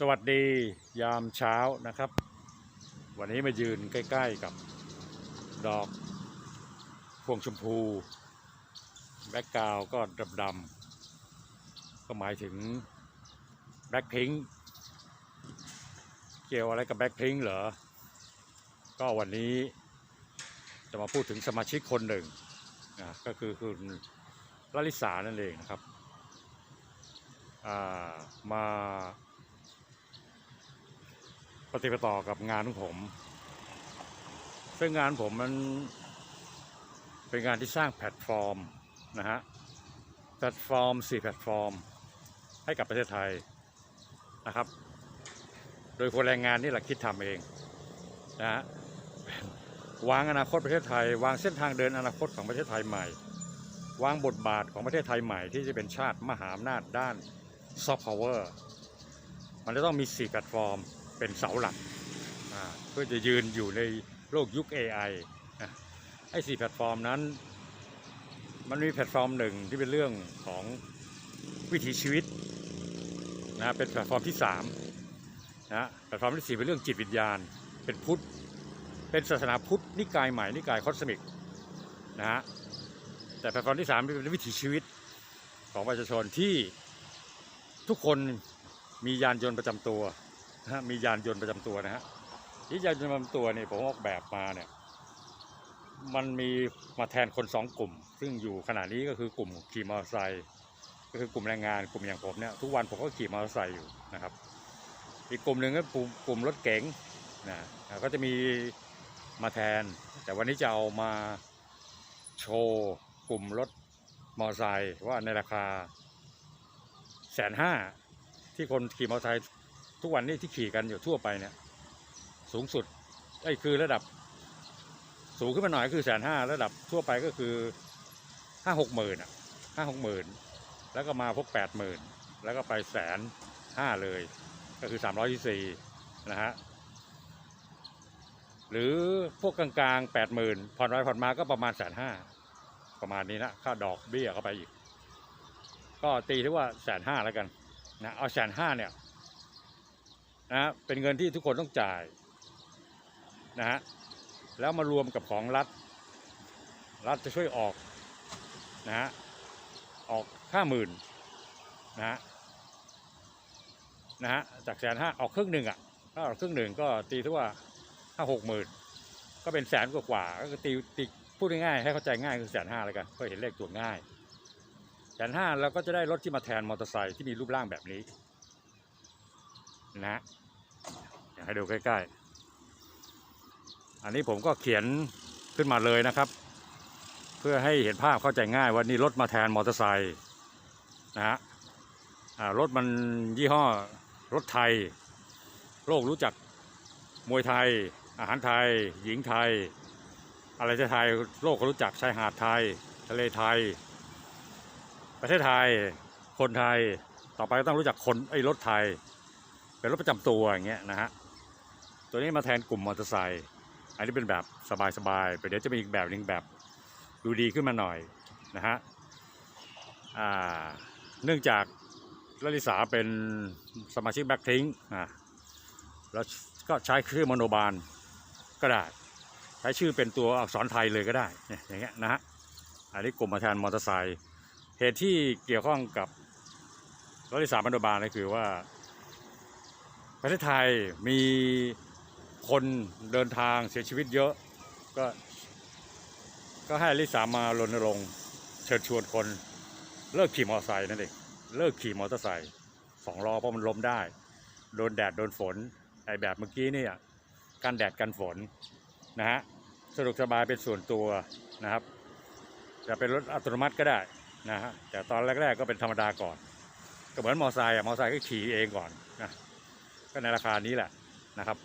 สวัสดียามเช้านะครับ วันนี้มายืนใกล้ ๆกับดอกพวงชมพู แบ็กกราวก็ดำๆก็หมายถึงแบ็คพิงเกี่ยวอะไรกับแบ็คพิงเหรอ ก็วันนี้จะมาพูดถึงสมาชิกคนหนึ่งนะก็คือคุณลลิสานั่นเองนะครับามา ปฏิปต่อกับงานของผม ซึ่งงานผมมันเป็นงานที่สร้างแพลตฟอร์มนะฮะแพลตฟอร์มสี่แพลตฟอร์ม ให้กับประเทศไทยนะครับ โดยคนแรงงานนี่แหละคิดทำเองนะฮะวางอนาคตประเทศไทย วางเส้นทางเดินอนาคตของประเทศไทยใหม่ วางบทบาทของประเทศไทยใหม่ ที่จะเป็นชาติมหาอำนาจด้านซอฟต์พาวเวอร์มันจะต้องมี 4 แพลตฟอร์ม เป็นเสาหลักเพื่อจะยืนอยู่ในโลกยุค AI นะไอ้สี่แพลตฟอร์มนั้น มันมีแพลตฟอร์มหนึ่งที่เป็นเรื่องของวิถีชีวิตนะเป็นแพลตฟอร์มที่3นะแพลตฟอร์มที่ 4 เป็นเรื่องจิตวิญญาณ เป็นพุทธ เป็นศาสนาพุทธนิกายใหม่นิกายคอสมิกนะฮะแต่แพลตฟอร์มที่สามเป็นวิถีชีวิตของประชาชนที่ทุกคนมียานยนต์ประจำตัว นะมียานยนต์ประจำตัวนะฮะที่ยานยนต์ประจำตัวเนี่ยผมออกแบบมาเนี่ยมันมีมาแทนคนสองกลุ่ม ซึ่งอยู่ขณะนี้ก็คือกลุ่มขี่มอเตอร์ไซค์ก็คือกลุ่มแรงงานกลุ่มอย่างผมเนี่ยทุกวันผมก็ขี่มอเตอร์ไซค์อยู่นะครับ อีกกลุ่มหนึ่งก็กลุ่มรถเก๋งนะก็จะมีมาแทน แต่วันนี้จะเอามาโชว์กลุ่มรถมอเตอร์ไซค์ว่าในราคาแสนห้าที่คนขี่มอเตอร์ไซค์ ทุกวันนี้ที่ขี่กันอยู่ทั่วไปเนี่ย สูงสุดไอ้คือระดับ สูงขึ้นมาหน่อยคือแสนห้าระดับทั่วไปก็คือห้าหกหมื่นอะห้าหกหมื่นแล้วก็มาพบแปดหมื่นแล้วก็ไปแสนห้าเลย ก็คือสามร้อยที่สี่นะฮะหรือพวกกลางๆแปดหมื่นผ่อนไปผ่อนมาก็ประมาณแสนห้าประมาณนี้นะค่าดอกเบี้ยเข้าไปอีก ก็ตีที่ว่าแสนห้าแล้วกันนะเอาแสนห้าเนี่ย นะเป็นเงินที่ทุกคนต้องจ่ายนะฮะแล้วมารวมกับของรัฐ รัฐจะช่วยออกนะฮะออกห้าหมื่นนะฮะนะฮะจากแสนห้าออกครึ่งหนึ่งอะถ้าออกครึ่งหนึ่งก็ตีที่ว่าห้าหกหมื่นก็เป็นแสนกว่าๆก็คือตีตีพูดง่ายๆให้เข้าใจง่ายคือแสนห้าแล้วกันก็เห็นเลขตัวง่ายแสนห้าเราก็จะได้รถที่มาแทนมอเตอร์ไซค์ที่มีรูปร่างแบบนี้ นะฮะอยากให้ดูใกล้ๆ อันนี้ผมก็เขียนขึ้นมาเลยนะครับ เพื่อให้เห็นภาพเข้าใจง่ายว่านี่รถมาแทนมอเตอร์ไซค์นะฮะรถมันยี่ห้อรถไทย โลกรู้จักมวยไทย อาหารไทย หญิงไทย อะไรจะไทยโลกก็รู้จักชายหาดไทย ทะเลไทย ประเทศไทย คนไทยต่อไปก็ต้องรู้จักคนไอ้รถไทย เป็นรถประจำตัวอย่างเงี้ยนะฮะตัวนี้มาแทนกลุ่มมอเตอร์ไซค์อันนี้เป็นแบบสบายๆไปเดี๋ยวจะมีอีกแบบหนึ่งแบบดูดีขึ้นมาหน่อยนะฮะอ่าเนื่องจากลลิสาเป็นสมาชิกแบ็คทิงอ่าแล้วก็ใช้ชื่อมโนบาลก็ได้ ใช้ชื่อเป็นตัวอักษรไทยเลยก็ได้เนี่ยอย่างเงี้ยนะฮะอันนี้กลุ่มมาแทนมอเตอร์ไซค์เหตุที่เกี่ยวข้องกับรถโดยสามโนบาลก็คือว่า ประเทศไทยมีคนเดินทางเสียชีวิตเยอะ ก็ ก็ให้ลิสามารณรงค์เชิญชวนคน เลิกขี่มอเตอร์ไซค์นั่นเองเลิกขี่มอเตอร์ไซค์สองล้อเพราะมันล้มได้ โดนแดดโดนฝนไอแบบเมื่อกี้เนี่ยกันแดดกันฝนนะฮะสะดวกสบายเป็นส่วนตัวนะครับ จะเป็นรถอัตโนมัติก็ได้นะฮะแต่ตอนแรก ๆ ก็เป็นธรรมดาก่อน ก็เหมือนมอไซค์อะมอไซค์ก็ขี่เองก่อน ก็ในราคานี้แหละนะครับ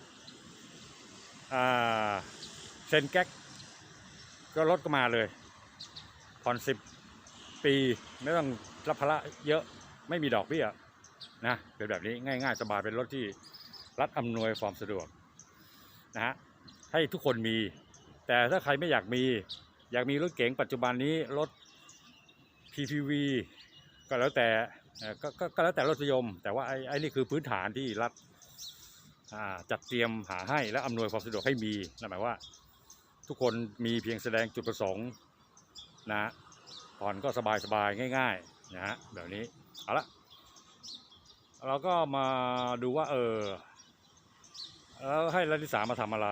เซนแก๊กก็ลดก็มาเลยผ่อนสิบปีไม่ต้องรับภาระเยอะไม่มีดอกเบี้ยนะเป็นแบบนี้ง่าย ๆ สบายเป็นรถที่รัฐอำนวยความสะดวกนะฮะให้ทุกคนมี แต่ถ้าใครไม่อยากมี อยากมีรถเก๋งปัจจุบันนี้รถ PPV ก็แล้วแต่ก็ก็แล้วแต่รสยม แต่ว่าไอ้ไอ้นี่คือพื้นฐานที่รัฐ จัดเตรียมหาให้และอำนวยความสะดวกให้มีนั่นหมายว่า ทุกคนมีเพียงแสดงจุดประสงค์นะผ่อนก็สบายสบายง่ายๆนะฮะแบบนี้เอาละเราก็มาดูว่า เออแล้วให้รัฐที่สามาทำอะไร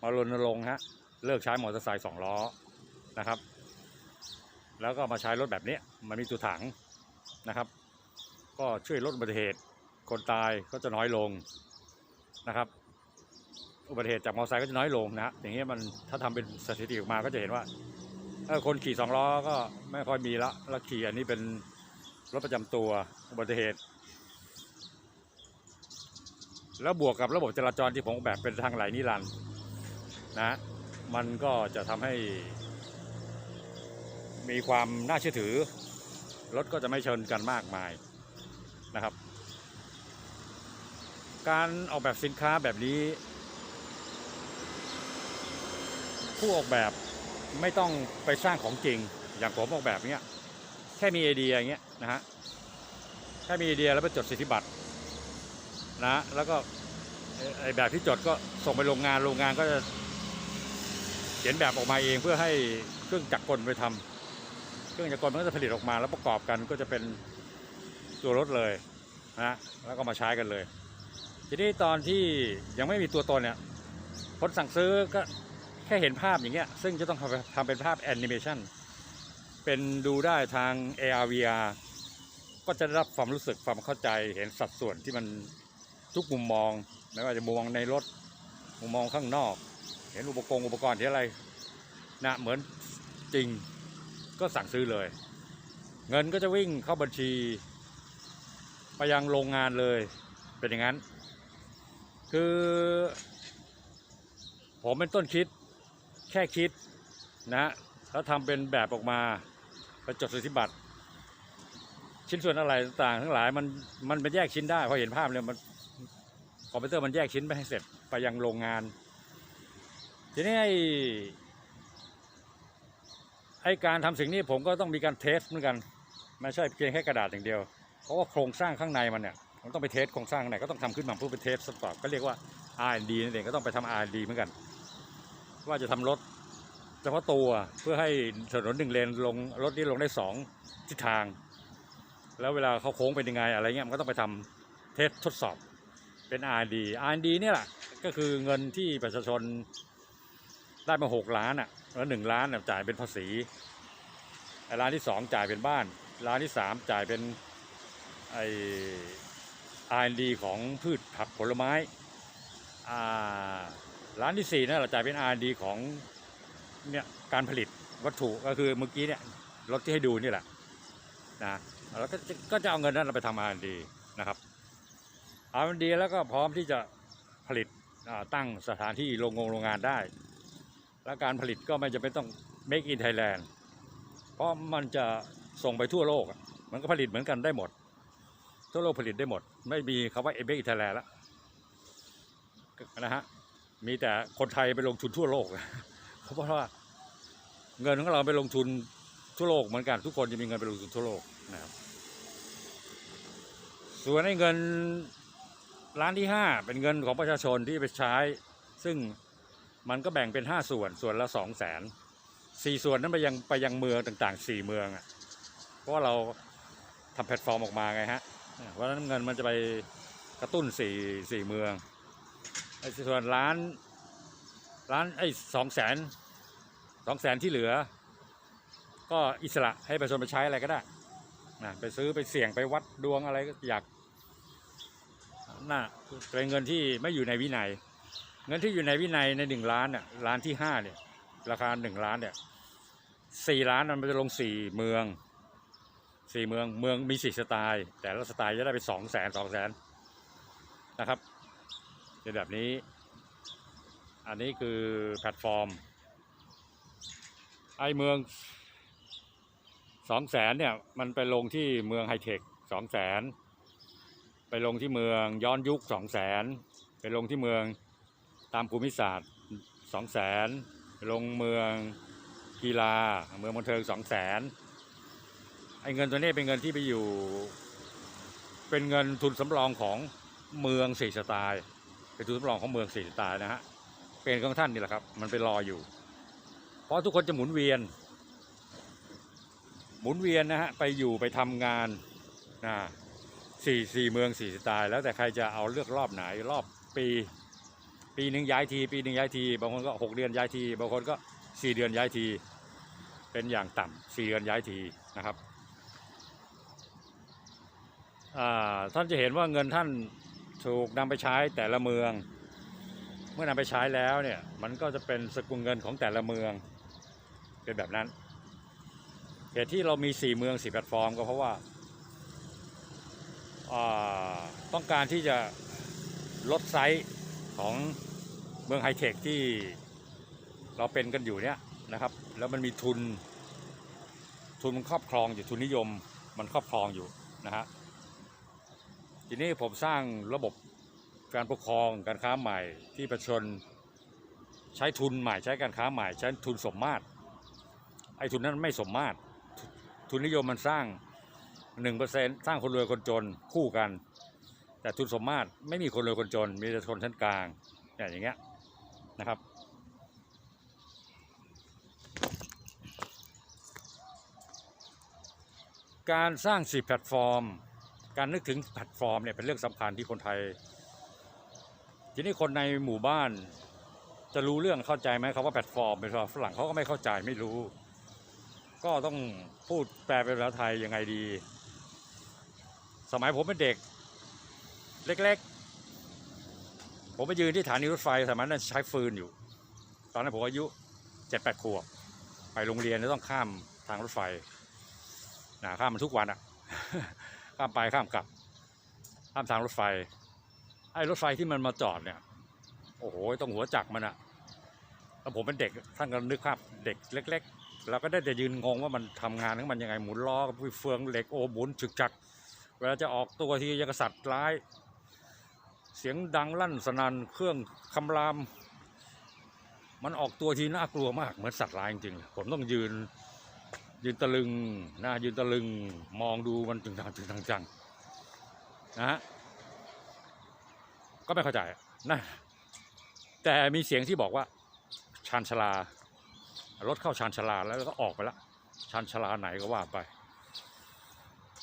มารณรงค์ฮะเลิกใช้มอเตอร์ไซค์สองล้อนะครับ แล้วก็มาใช้รถแบบนี้มันมีตัวถังนะครับ ก็ช่วยลดอุบัติเหตุคนตายก็จะน้อยลง นะครับอุบัติเหตุจากมอเตอร์ไซค์ก็จะน้อยลงนะฮะอย่างเงี้ยมันถ้าทำเป็นสถิติออกมาก็จะเห็นว่าคนขี่สองล้อก็ไม่ค่อยมีละแล้วขี่อันนี้เป็นรถประจำตัวอุบัติเหตุ แล้วบวกกับระบบจราจรที่ผมออกแบบเป็นทางไหลนิรันดร์นะมันก็จะทำให้ มีความน่าเชื่อถือรถก็จะไม่ชนกันมากมายนะครับ การออกแบบสินค้าแบบนี้ ผู้ออกแบบไม่ต้องไปสร้างของจริง อย่างผมออกแบบเนี้ยแค่มีไอเดียอย่างเงี้ยนะฮะแค่มีไอเดียแล้วไปจดสิทธิบัตรนะแล้วก็ไอแบบที่จดก็ส่งไปโรงงานโรงงานก็จะเขียนแบบออกมาเองเพื่อให้เครื่องจักรกลไปทำเครื่องจักรกลมันก็จะผลิตออกมาแล้วประกอบกันก็จะเป็นตัวรถเลยนะแล้วก็มาใช้กันเลย ทีนี้ตอนที่ยังไม่มีตัวตนเนี่ยคนสั่งซื้อก็แค่เห็นภาพอย่างเงี้ย ซึ่งจะต้องทำเป็นภาพแอนิเมชันเป็นดูได้ทาง AR VR ก็จะได้รับความรู้สึกความเข้าใจเห็นสัดส่วนที่มันทุกมุมมองไม่ว่าจะมุมมองในรถมุมมองข้างนอก เห็นอุปกรณ์อุปกรณ์ที่อะไรนะเหมือนจริงก็สั่งซื้อเลย เงินก็จะวิ่งเข้าบัญชี ไปยังโรงงานเลยเป็นอย่างนั้น คือ ผมเป็นต้นคิด แค่คิดนะแล้วทำเป็นแบบออกมาไปจดสิทธิบัตร ชิ้นส่วนอะไรต่างๆ ทั้งหลายมันมันเป็นแยกชิ้นได้พอเห็นภาพเลยมันคอมพิวเตอร์มันแยกชิ้นไปให้เสร็จไปยังโรงงาน ทีนี้ไอ้ไอ้การทำสิ่งนี้ผมก็ต้องมีการเทสเหมือนกัน ไม่ใช่เพียงแค่กระดาษอย่างเดียว เพราะว่าโครงสร้างข้างในมันเนี่ย มันต้องไปเทสโครงสร้างข้างในก็ต้องทำขึ้นมาเพื่อเป็นเทสสปอร์ตก็เรียกว่า R&D นั่นเองก็ต้องไปทำ R&D เหมือนกัน ว่าจะทำรถเฉพาะตัวเพื่อให้ถนนหนึ่งเลนลงรถนี้ลงได้สองทิศทาง แล้วเวลาเขาโค้งเป็นยังไงอะไรเงี้ยมันก็ต้องไปทำเทสทดสอบเป็น R&D R&D เนี่ยแหละก็คือเงินที่ประชาชนได้มาหกล้านอะแล้วหนึ่งล้านจ่ายเป็นภาษีไอ้ล้านที่สองจ่ายเป็นบ้านล้านที่สามจ่ายเป็นไอ R&D ของพืชผักผลไม้ร้านที่สี่นั่นเราจ่ายเป็น R&D ของเนี่ยการผลิตวัตถุก็คือเมื่อกี้เนี่ยรถที่ให้ดูนี่แหละนะแล้วก็จะก็จะเอาเงินนั้นเราไปทำ R&D นะครับ R&D แล้วก็พร้อมที่จะผลิตตั้งสถานที่โรงงโรงงานได้ และการผลิตก็ไม่จำเป็นต้อง make in Thailand เพราะมันจะส่งไปทั่วโลก มันก็ผลิตเหมือนกันได้หมด ทั่วโลกผลิตได้หมด ไม่มีคำว่า make in Thailand แล้วนะฮะมีแต่คนไทยไปลงทุนทั่วโลกเพราะว่าเงินของเราไปลงทุนทั่วโลกเหมือนกันทุกคนจะมีเงินไปลงทุนทั่วโลกนะครับส่วนไอ้เงินล้านที่ห้าเป็นเงินของประชาชนที่ไปใช้ ซึ่งมันก็แบ่งเป็นห้าส่วนส่วนละสองแสนสี่ส่วนนั้นไปยังไปยังเมืองต่างๆสี่เมืองอะเพราะเราทำแพลตฟอร์มออกมาไงฮะ เพราะนั้นเงินมันจะไปกระตุ้นสี่สี่เมืองไอ้ส่วนร้านร้านไอ้สองแสนสองแสนที่เหลือ ก็อิสระให้ประชาชนไปใช้อะไรก็ได้นะไปซื้อไปเสี่ยงไปวัดดวงอะไรก็อยากน่าเป็นเงินที่ไม่อยู่ในวินัย เงินที่อยู่ในวินัยในหนึ่งล้านเนี่ยล้านที่ห้าเนี่ยราคาหนึ่งล้านเนี่ยสี่ล้านมันจะลงสี่เมือง สี่เมืองเมืองมีสี่สไตล์ แต่ละสไตล์จะได้ไปสองแสนสองแสนนะครับเป็นแบบนี้ อันนี้คือแพลตฟอร์ม ไอเมืองสองแสนเนี่ยมันไปลงที่เมืองไฮเทคสองแสนไปลงที่เมืองย้อนยุคสองแสนไปลงที่เมืองตามภูมิศาสตร์สองแสนลงเมืองกีฬาเมืองบันเทิงสองแสน อเงินตัวนี้เป็นเงินที่ไปอยู่ เป็นเงินทุนสำรองของเมืองสี่สไตล์เป็นทุนสำรองของเมืองสี่สไตล์นะฮะเป็นของท่านนี่แหละครับ มันไปรออยู่ เพราะทุกคนจะหมุนเวียน หมุนเวียนนะฮะไปอยู่ไปทำงานนะสี่สี่เมืองสี่สไตล์แล้วแต่ใครจะเอาเลือกรอบไหนรอบปี ปีหนึ่งย้ายที ปีหนึ่งย้ายที บางคนก็หกเดือนย้ายที บางคนก็สี่เดือนย้ายที เป็นอย่างต่ำสี่เดือนย้ายทีนะครับ ท่านจะเห็นว่าเงินท่านถูกนำไปใช้แต่ละเมือง เมื่อนำไปใช้แล้วเนี่ยมันก็จะเป็นสกุลเงินของแต่ละเมืองเป็นแบบนั้นเหตุที่เรามีสี่เมืองสี่แพลตฟอร์มก็เพราะว่าอ่าต้องการที่จะลดไซส์ของเมืองไฮเทคที่เราเป็นกันอยู่เนี่ยนะครับ แล้วมันมีทุน ทุนมันครอบครองอยู่ทุนนิยมมันครอบครองอยู่นะฮะ ทีนี้ผมสร้างระบบการปกครองการค้าใหม่ที่ประชาชนใช้ทุนใหม่ใช้การค้าใหม่ใช้ทุนสมมาตรไอ้ทุนนั้นไม่สมมาตร ทุทุนนิยมมันสร้างหนึ่งเปอร์เซ็นสร้างคนรวยคนจนคู่กัน แต่ทุนสมมาตรไม่มีคนรวยคนจน มีแต่ชนชั้นกลางเนี่ยอย่างเงี้ยนะครับการสร้างสี่แพลตฟอร์ม การนึกถึงแพลตฟอร์มเนี่ยเป็นเรื่องสำคัญที่คนไทย ทีนี้คนในหมู่บ้าน จะรู้เรื่องเข้าใจไหมครับว่าแพลตฟอร์มเป็นภาษาฝรั่งเขาก็ไม่เข้าใจไม่รู้ ก็ต้องพูดแปลเป็นภาษาไทยยังไงดี สมัยผมเป็นเด็ก เล็กๆ ผมไปยืนที่สถานีรถไฟสมัยนั้นใช้ฟืนอยู่ ตอนนั้นผมอายุเจ็ดแปดขวบไปโรงเรียนจะต้องข้ามทางรถไฟนะข้ามมันทุกวันอะ ข้ามไปข้ามกลับ ข้ามทางรถไฟ ไอ้รถไฟที่มันมาจอดเนี่ย โอ้โหต้องหัวจักมันอะแล้วผมเป็นเด็กท่านก็นึกภาพเด็กเล็ก ๆ เราก็ได้แต่ยืนงงว่ามันทำงานของมันยังไงหมุนล้อเฟืองเหล็กโอ้หมุนฉึกจัก เวลาจะออกตัวที่ยังกบสัตว์ร้าย เสียงดังลั่นสนั่นเครื่องคำราม มันออกตัวทีน่ากลัวมากเหมือนสัตว์ร้ายจริงๆผมต้องยืน ยืนตะลึงน้ายืนตะลึงมองดูมันจึงจังจึงจังจังนะฮะก็ไม่เข้าใจนะแต่มีเสียงที่บอกว่า ชานชลารถเข้าชานชลาแล้วก็ออกไปละชานชลาไหนก็ว่าไป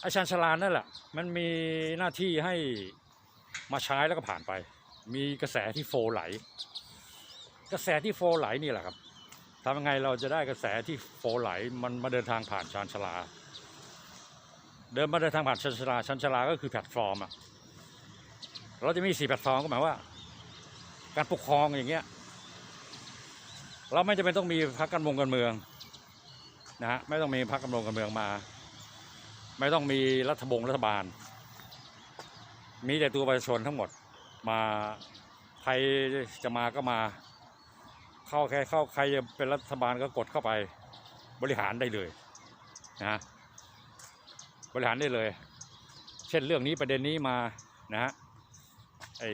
ไอชานชลานั่นแหละ มันมีหน้าที่ให้มาใช้แล้วก็ผ่านไป มีกระแสที่โฟไหล กระแสที่โฟไหลนี่แหละครับ ทำยังไงเราจะได้กระแสที่โฟไหลมันมาเดินทางผ่านชานชลา เดินมาเดินทางผ่านชานชลาชานชลาก็คือแพลตฟอร์มอะเราจะมีสี่แพลตฟอร์มก็หมายว่า การปกครองอย่างเงี้ยเราไม่จำเป็นต้องมีพรรคการเมืองการเมืองนะฮะไม่ต้องมีพรรคการเมืองการเมืองมา ไม่ต้องมีรัฐบงรัฐบาล มีแต่ตัวประชาชนทั้งหมดมาใครจะมาก็มา เข้าใครเข้าใครจะเป็นรัฐบาลก็กดเข้าไป บริหารได้เลยนะฮะบริหารได้เลย เช่นเรื่องนี้ประเด็นนี้มานะฮะไอ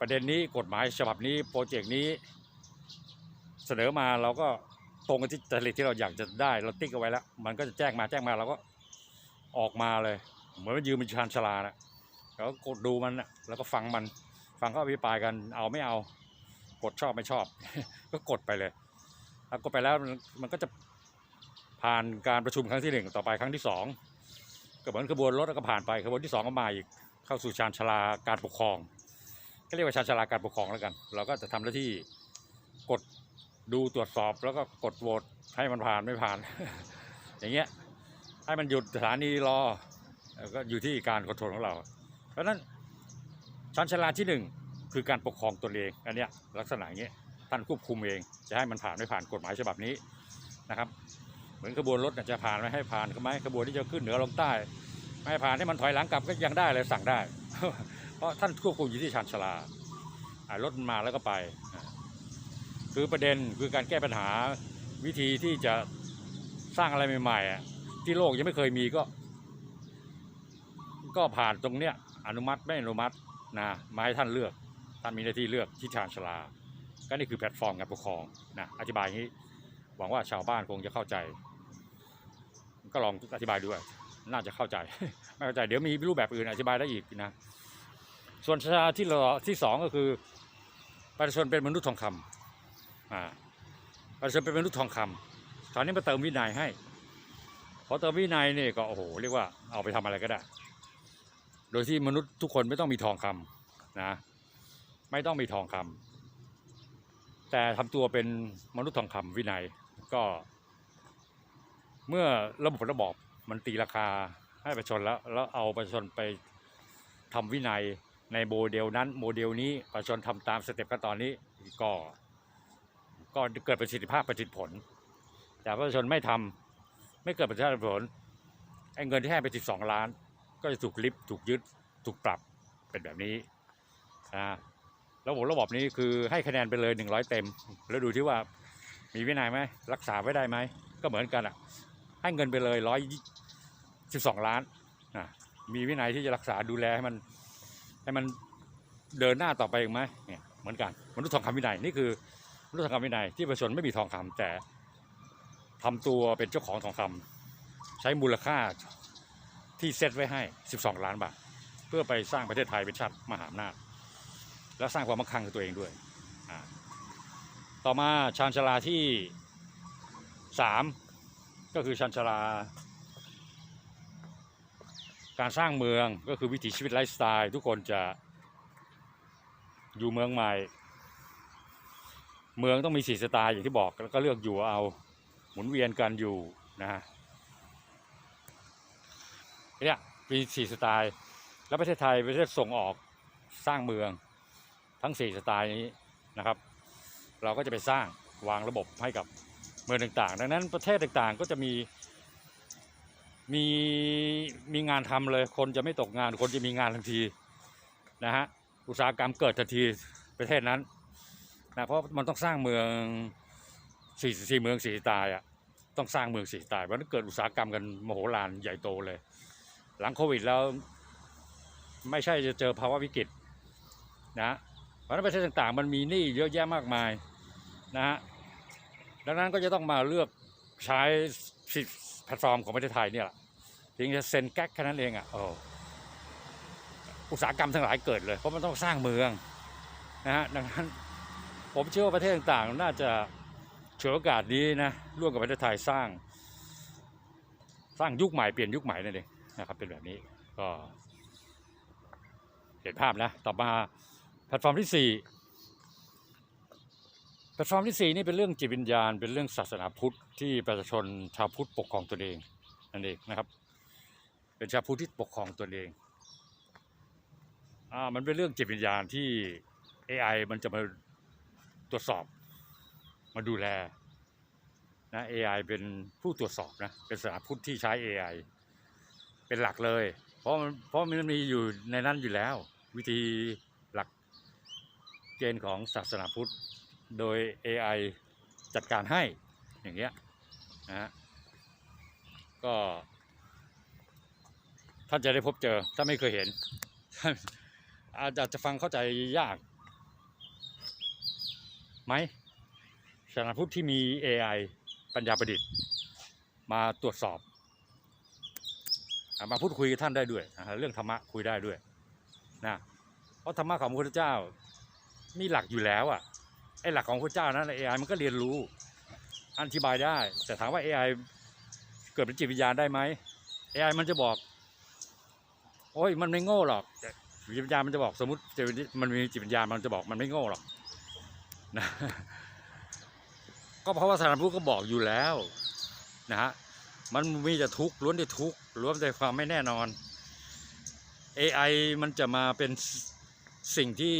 ประเด็นนี้กฎหมายฉบับนี้โปรเจกต์นี้ เสนอมาเราก็ตรงกับที่จริตที่เราอยากจะได้ เราติ๊กเอาไว้แล้ว มันก็จะแจ้งมาแจ้งมาเราก็ออกมาเลย เหมือนมันยืนเป็นชานชาลานะเราก็กดดูมันนะแล้วก็ฟังมัน ฟังเขาอภิปรายกันเอาไม่เอา กดชอบไม่ชอบ ก็กดไปเลยแล้วกดไปแล้วมันมันก็จะผ่านการประชุมครั้งที่หนึ่งต่อไปครั้งที่สองก็เหมือนขบวนรถแล้วก็ผ่านไปขบวนที่สองก็มาอีกเข้าสู่ชานชาลาการปกครอง ก็เรียกว่าชานชาลาการปกครองแล้วกัน เราก็จะทำหน้าที่กดดูตรวจสอบแล้วก็กดโหวตให้มันผ่านไม่ผ่าน อย่างเงี้ยให้มันหยุดสถานีรอแล้วก็อยู่ที่การคอนโทรลของเรา เพราะฉะนั้นชานชาลาที่หนึ่ง คือการปกครองตัวเองอันเนี้ยลักษณะอย่างเงี้ยท่านควบคุมเอง จะให้มันผ่านไม่ผ่านกฎหมายฉบับนี้นะครับ เหมือนขบวนรถน่ะจะผ่านไม่ให้ผ่านก็ไหมขบวนที่จะขึ้นเหนือลงใต้ไม่ให้ผ่านให้มันถอยหลังกลับก็ยังได้เลยสั่งได้ เพราะท่านควบคุมอยู่ที่ชานชลารถมาแล้วก็ไป คือประเด็นคือการแก้ปัญหาวิธีที่จะสร้างอะไรใหม่ๆที่โลกยังไม่เคยมีก็ ก็ผ่านตรงเนี้ยอนุมัติไม่อนุมัตินะมาให้ท่านเลือก ท่านมีหน้าที่เลือกที่ชานชลา ก็นี่คือแพลตฟอร์มการปกครองนะอธิบายงนี้หวังว่าชาวบ้านคงจะเข้าใจ ก็ลองอธิบายด้วย น่าจะเข้าใจ ไม่เข้าใจเดี๋ยวมีรูปแบบอื่นอธิบายได้อีกนะส่วนชาที่ราที่สองก็คือประชาชนเป็นมนุษย์ทองคำอ่าประชาชนเป็นมนุษย์ทองคำคราวนี้มาเติมวินัยให้พอเติมวินัยเนี่ยก็โอ้โหเรียกว่าเอาไปทำอะไรก็ได้ โดยที่มนุษย์ทุกคนไม่ต้องมีทองคำนะ ไม่ต้องมีทองคำแต่ทำตัวเป็นมนุษย์ทองคำวินัยก็ เมื่อระบบระบอบมันตีราคาให้ประชาชนแล้วแล้วเอาประชาชนไปทำวินัยในโมเดลนั้นโมเดลนี้ประชาชนทำตามสเต็ปขั้นตอนนี้ก็ก็เกิดประสิทธิภาพประสิทธิผล แต่ประชาชนไม่ทำไม่เกิดประสิทธิผลไอ้เงินที่ให้ไป12ล้าน ก็จะถูกลิฟต์ถูกยึดถูกปรับเป็นแบบนี้อ่า ระบบระบบนี้คือให้คะแนนไปเลย100 เต็ม แล้วดูที่ว่ามีวินัยไหมรักษาไว้ได้ไหม ก็เหมือนกันอะ ให้เงินไปเลยร้อยสิบสองล้านอะมีวินัยที่จะรักษาดูแลให้มันให้มันเดินหน้าต่อไปอีกไหมเนี่ยเหมือนกันมนุษย์ทองคำวินัยนี่คือมนุษย์ทองคำวินัยที่ประชาชนไม่มีทองคำแต่ทำตัวเป็นเจ้าของทองคำใช้มูลค่าที่เซตไว้ให้ 12 ล้านบาทเพื่อไปสร้างประเทศไทยเป็นชาติมหาอำนาจ และสร้างความมั่งคั่งกับตัวเองด้วย ต่อมาชานชาลาที่สามก็คือชันชาลา การสร้างเมืองก็คือวิถีชีวิตไลฟ์สไตล์ ทุกคนจะอยู่เมืองใหม่ เมืองต้องมีสี่สไตล์อย่างที่บอกแล้วก็เลือกอยู่เอาหมุนเวียนกันอยู่นะฮะเนี่ยมีสี่สไตล์ แล้วประเทศไทยประเทศส่งออกสร้างเมือง ทั้งสี่สไตล์นี้นะครับ เราก็จะไปสร้างวางระบบให้กับเมืองต่างๆ ดังนั้นประเทศต่างๆก็จะมีมีมีงานทำเลย คนจะไม่ตกงาน คนจะมีงานทันทีนะฮะ อุตสาหกรรมเกิดทันทีประเทศนั้นนะเพราะมันต้องสร้างเมืองสี่สี่เมืองสี่สไตล์อะต้องสร้างเมืองสี่สไตล์เพราะนั้นเกิดอุตสาหกรรมกันมโหฬารใหญ่โตเลย หลังโควิดแล้วไม่ใช่จะเจอภาวะวิกฤตนะ เพราะนั้นประเทศต่างๆ มันมีหนี้เยอะแยะมากมายนะฮะดังนั้นก็จะต้องมาเลือกใช้สิทธิแพลตฟอร์มของประเทศไทยเนี่ยแหละถึงจะเซ็นแก๊กแค่นั้นเองอะโอ้อุตสาหกรรมทั้งหลายเกิดเลย เพราะมันต้องสร้างเมืองนะฮะดังนั้นผมเชื่อว่าประเทศต่างๆ น่าจะเฉวยโอกาสนี้นะร่วมกับประเทศไทยสร้าง สร้างยุคใหม่เปลี่ยนยุคใหม่นั่นเองนะครับเป็นแบบนี้ก็เห็นภาพนะต่อมา แพลตฟอร์มที่สี่แพลตฟอร์มที่สี่นี่เป็นเรื่องจิตวิญญาณ เป็นเรื่องศาสนาพุทธที่ประชาชนชาวพุทธปกครองตนเองนั่นเองนะครับ เป็นชาวพุทธที่ปกครองตนเองอ่ามันเป็นเรื่องจิตวิญญาณที่ AI มันจะมาตรวจสอบมาดูแลนะ AI เป็นผู้ตรวจสอบนะเป็นศาสนาพุทธที่ใช้ AI เป็นหลักเลย เพราะมันเพราะมันมีอยู่ในนั้นอยู่แล้ว วิธี เกณฑ์ของศาสนาพุทธ โดย AI จัดการให้อย่างเงี้ยนะฮะก็ท่านจะได้พบเจอถ้าไม่เคยเห็น อาจจะจะฟังเข้าใจยากไหมศาสนาพุทธที่มี AI ปัญญาประดิษฐ์ มาตรวจสอบ มาพูดคุยกับท่านได้ด้วย เรื่องธรรมะคุยได้ด้วยนะเพราะธรรมะของพระพุทธเจ้า มีหลักอยู่แล้วอะไอ้หลักของพระเจ้านั้น AI มันก็เรียนรู้ อธิบายได้ แต่ถามว่า AI เกิดเป็นจิตวิญญาณได้ไหม AI มันจะบอก โอ้ยมันไม่โง่หรอกจิตวิญญาณมันจะบอกสมมติจิตวิญญามันมีจิตวิญญาณมันจะบอกมันไม่โง่หรอกนะก็เพราะว่าสารพุทธก็บอกอยู่แล้วนะฮะมันมีแต่ทุกข์ล้วนแต่ทุกข์ล้วนแต่ความไม่แน่นอน AI มันจะมาเป็นสิ่งที่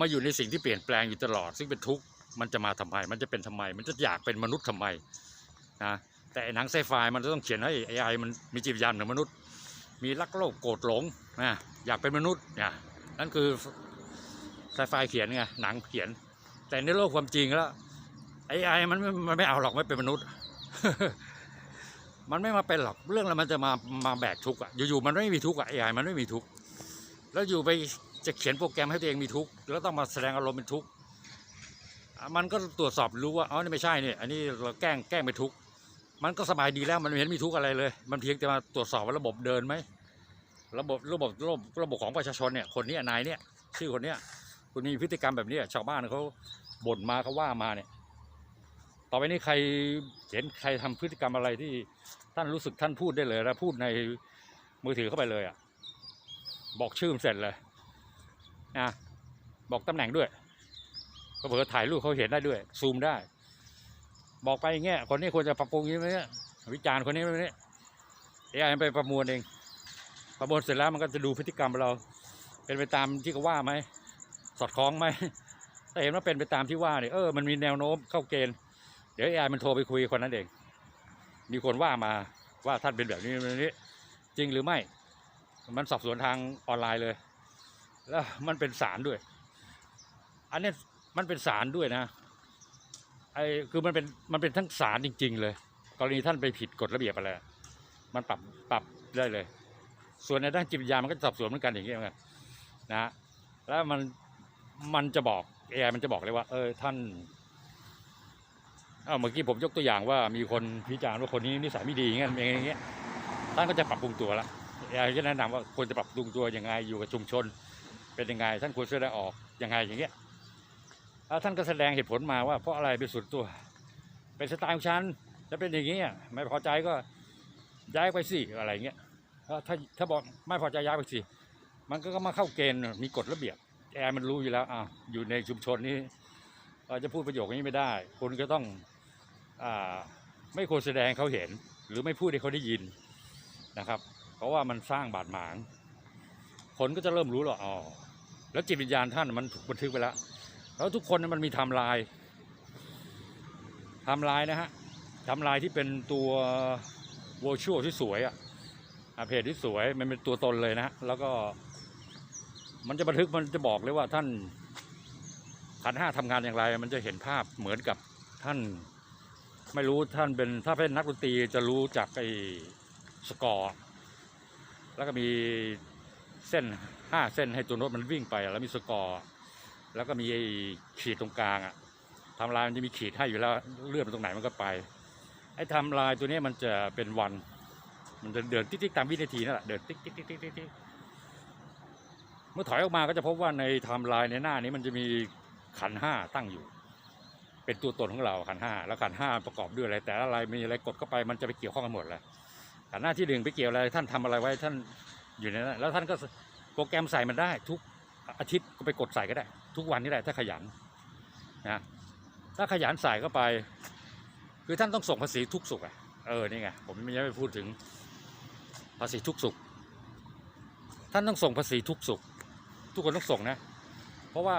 มาอยู่ในสิ่งที่เปลี่ยนแปลงอยู่ตลอด ซึ่งเป็นทุกข์มันจะมาทำไม มันจะเป็นทำไม มันจะอยากเป็นมนุษย์ทำไมนะแต่หนังไซไฟมันจะต้องเขียนให้ AI มันมีจิตวิญญาณเหมือนมนุษย์ มีรักโลภโกรธหลงนะอยากเป็นมนุษย์เนี่ยนั่นคือไซไฟเขียนไงหนังเขียน แต่ในโลกความจริงแล้ว AI มันมันไม่เอาหรอกไม่เป็นมนุษย์ มันไม่มาเป็นหรอกเรื่องอะไรมันจะมามาแบกทุกข์อะอยู่ๆมันไม่มีทุกข์อะ AI มันไม่มีทุกข์แล้วอยู่ไป จะเขียนโปรแกรมให้ตัวเองมีทุกข์แล้วต้องมาแสดงอารมณ์เป็นทุกข์มันก็ตรวจสอบรู้ว่าอ๋อนี่ไม่ใช่เนี่ยอันนี้เราแกล้งแกล้งเป็นทุกข์มันก็สบายดีแล้วมันไม่เห็นมีทุกข์อะไรเลย มันเพียงแต่มาตรวจสอบว่าระบบเดินไหมระบบระบบระบบระบบของประชาชนเนี่ยคนนี้นายเนี่ยชื่อคนเนี้ยคุณมีพฤติกรรมแบบนี้ชาวบ้านเขาบ่นมาเขาว่ามาเนี่ย ต่อไปนี้ใครเห็นใครทำพฤติกรรมอะไรที่ท่านรู้สึกท่านพูดได้เลยแล้วพูดในมือถือเข้าไปเลยอะบอกชื่อเสร็จเลย นะบอกตำแหน่งด้วยก็เผื่อถ่ายรูปเขาเห็นได้ด้วย ซูมได้ บอกไปอย่างเงี้ยคนนี้ควรจะปรับปรุงย่างนี้ไหมเนี่ยวิจารณ์คนนี้ไหมเนี่ยเอไอไปประมวลเอง ประมวลเสร็จแล้วมันก็จะดูพฤติกรรมเรา เป็นไปตามที่เขาว่าไหมสอดคล้องไหมถ้าเห็นว่าเป็นไปตามที่ว่าเนี่ยเออมันมีแนวโน้มเข้าเกณฑ์เดี๋ยวเอไอมันโทรไปคุยคนนั้นเอง มีคนว่ามาว่าท่านเป็นแบบนี้แบบนี้ จริงหรือไม่ มันสอบสวนทางออนไลน์เลย แล้วมันเป็นสารด้วย อันนี้มันเป็นสารด้วยนะไอ้คือมันเป็นมันเป็นทั้งสารจริง ๆ เลย กรณีท่านไปผิดกฎระเบียบอะไรมันปรับปรับได้เลย ส่วนในด้านจิตวิทยามันก็สอบสวนเหมือนกันอย่างเงี้ยเหมือนกันนะฮะแล้วมันมันจะบอกเอไอมันจะบอกเลยว่า เออท่านเอ้าเมื่อกี้ผมยกตัวอย่างว่ามีคนพิจารณ์ว่าคนนี้นิสัยไม่ดีอย่างเงี้ยอย่างเงี้ยท่านก็จะปรับปรุงตัวละเอไอก็แนะนำว่าควรจะปรับปรุงตัวยังไงอยู่กับชุมชน เป็นยังไงท่านควรแสดงออกยังไงอย่างเงี้ยแล้วท่านก็แสดงเหตุผลมาว่าเพราะอะไรเป็นส่วนตัว เป็นสไตล์ของฉันจะเป็นอย่างนี้อะไม่พอใจก็ย้ายไปสิอะไรเงี้ยแล้วถ้าถ้าบอกไม่พอใจย้ายไปสิมันก็มาเข้าเกณฑ์มีกฎระเบียบแอร์มันรู้อยู่แล้วอ่าอยู่ในชุมชนนี้เอ่อจะพูดประโยคนี้ไม่ได้คุณก็ต้องอ่าไม่ควรแสดงเขาเห็น หรือไม่พูดให้เขาได้ยินนะครับ เพราะว่ามันสร้างบาดหมาง คนก็จะเริ่มรู้หรออ๋อ แล้วจิตวิญญาณท่านมันถูกบันทึกไปแล้ว แล้วทุกคนมันมีไทม์ไลน์ไทม์ไลน์นะฮะไทม์ไลน์ที่เป็นตัวว i ชวที่สวยอะอะเพจที่สวยมันเป็นตัวตนเลยนะฮะแล้วก็มันจะบันทึกมันจะบอกเลยว่าท่านขันห้าทำงานอย่างไร มันจะเห็นภาพเหมือนกับท่าน ไม่รู้ท่านเป็นถ้าเป็นนักดนตรีจะรู้จากไอ้สกอร์ แล้วก็มีเส้น ห้าเส้นให้ตัวโน้ตมันวิ่งไป แล้วมีสกอร์ แล้วก็มีไอ้ขีดตรงกลางอะทำลายมันจะมีขีดให้อยู่แล้วเลื่อนไปตรงไหนมันก็ไป ไอ้ทำลายตัวนี้มันจะเป็นวัน มันจะเดินติ๊กๆตามวินาทีนั่นแหละเดินติ๊กติ๊กติ๊กติ๊กติ๊กเมื่อถอยออกมาก็จะพบว่าในไทม์ไลน์ในหน้านี้มันจะมีขันห้าตั้งอยู่ เป็นตัวตนของเราขันห้าแล้วขันห้าประกอบด้วยอะไร แต่อะไรมีอะไรกดเข้าไปมันจะไปเกี่ยวข้องกันหมดเลยขันหน้าที่หนึ่งไปเกี่ยวอะไรท่านทำอะไรไว้ท่านอยู่ในนั้นแล้วท่านก็ โปรแกรมใส่มันได้ทุกอาทิตย์ก็ไปกดใส่ก็ได้ ทุกวันนี่แหละถ้าขยันนะถ้าขยันใส่เข้าไป คือท่านต้องส่งภาษีทุกสุกอะเออนี่ไงผมไม่ยังไม่พูดถึงภาษีทุกสุกท่านต้องส่งภาษีทุกสุกทุกคนต้องส่งนะ เพราะว่า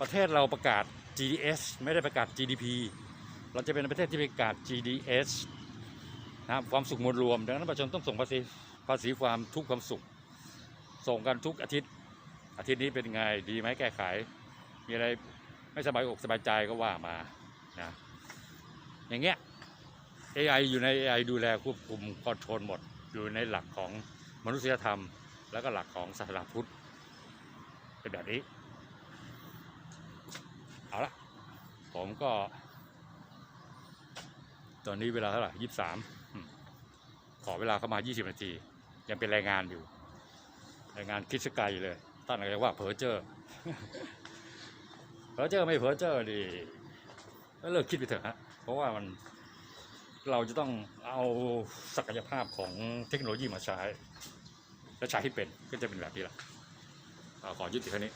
ประเทศเราประกาศ GDS ไม่ได้ประกาศ GDP เราจะเป็นประเทศที่ประกาศ GDS นะครับความสุขมวลรวม ดังนั้นประชาชนต้องส่งภาษี ภาษีความทุกความสุข ส่งกันทุกอาทิตย์ อาทิตย์นี้เป็นไงดีไหมแก้ไข มีอะไรไม่สบายอกสบายใจก็ว่ามานะอย่างเงี้ย AI อยู่ใน AI ดูแลควบคุมคอนโทรลหมด อยู่ในหลักของมนุษยธรรม แล้วก็หลักของศาสนาพุทธเป็นแบบนี้ เอาละผมก็ ตอนนี้เวลาเท่าไหร่ยี่สิบสามขอเวลาเข้ามา 20 นาที ยังเป็นรายงานอยู่ รายงานคิดสกายเลยตั้งอะไรว่าเพอเจอร์เพอเจอร์ไม่เพอเจอร์ดิก็เลิกคิดไปเถอะฮะเพราะว่ามันเราจะต้องเอาศักยภาพของเทคโนโลยีมาใช้ และใช้ให้เป็นก็จะเป็นแบบนี้แหละขอยุติแค่นี้